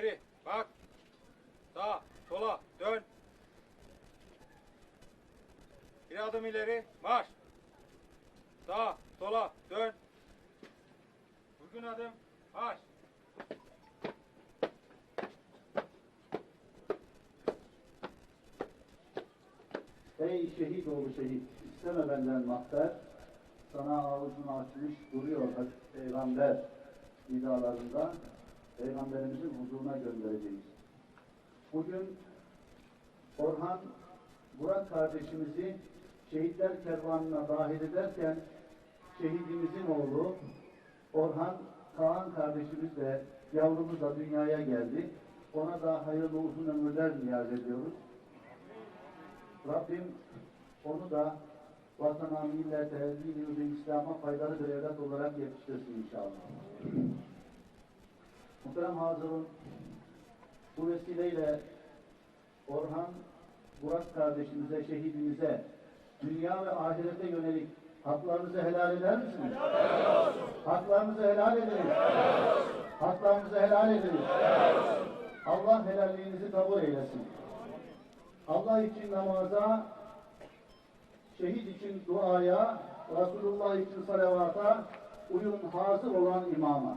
İleri. Bak. Sağa. Sola. Dön. Bir adım ileri. Marş. Sağa. Sola. Dön. Uygun adım. Marş. Ey şehit oğlu şehit, isteme benden mahber, sana avucunu açmış duruyor peygamber nidalarında, peygamberimizin huzuruna göndereceğiz. Bugün Orhan Burak kardeşimizi şehitler kervanına dahil ederken şehidimizin oğlu Orhan Kaan kardeşimiz de yavrumuz da dünyaya geldi. Ona da hayırlı uzun ömürler niyaz ediyoruz. Rabbim onu da vatana, millete, dini İslam'a faydalı bir evlat olarak yetiştirsin inşallah. Muhterem hazırın, bu vesileyle Orhan Burak kardeşimize, şehidimize, dünya ve ahirete yönelik haklarınızı helal eder misiniz? Haklarınızı helal ediniz. Haklarınızı helal ediniz. Allah helalliğinizi kabul eylesin. Allah için namaza, şehit için duaya, Resulullah için salavata, uyun hazır olan imama.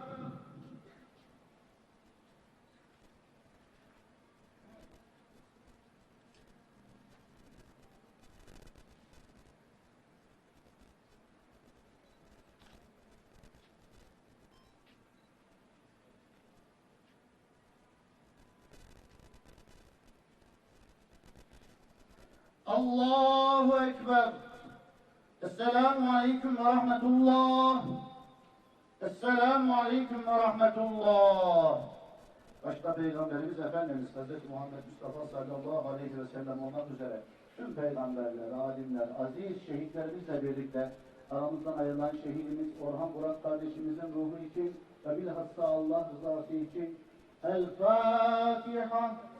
Allahu Ekber. Esselamu Aleyküm ve Rahmetullah. Esselamu Aleyküm ve Rahmetullah. Başta Peygamberimiz Efendimiz Hz. Muhammed Mustafa sallallahu aleyhi ve sellem olmak üzere tüm peygamberler, alimler, aziz şehitlerimizle birlikte aramızdan ayrılan şehidimiz Orhan Burak kardeşimizin ruhu için ve bilhassa Allah rızası için El Fatiha.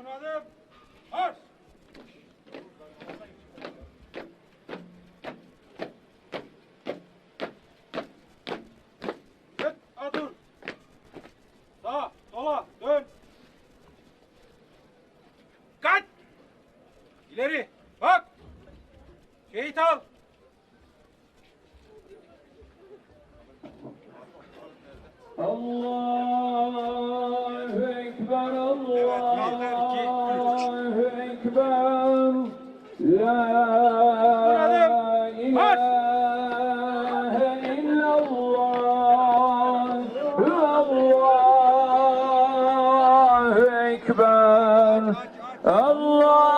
Uygun adım. Marş. Git. Adur. Sağa. Sola. Dön. Kaç. İleri. Bak. Şehit al. Allahu Ekber, Evet, Allahu Ekber. La Marş. Allahu Ekber. Allahu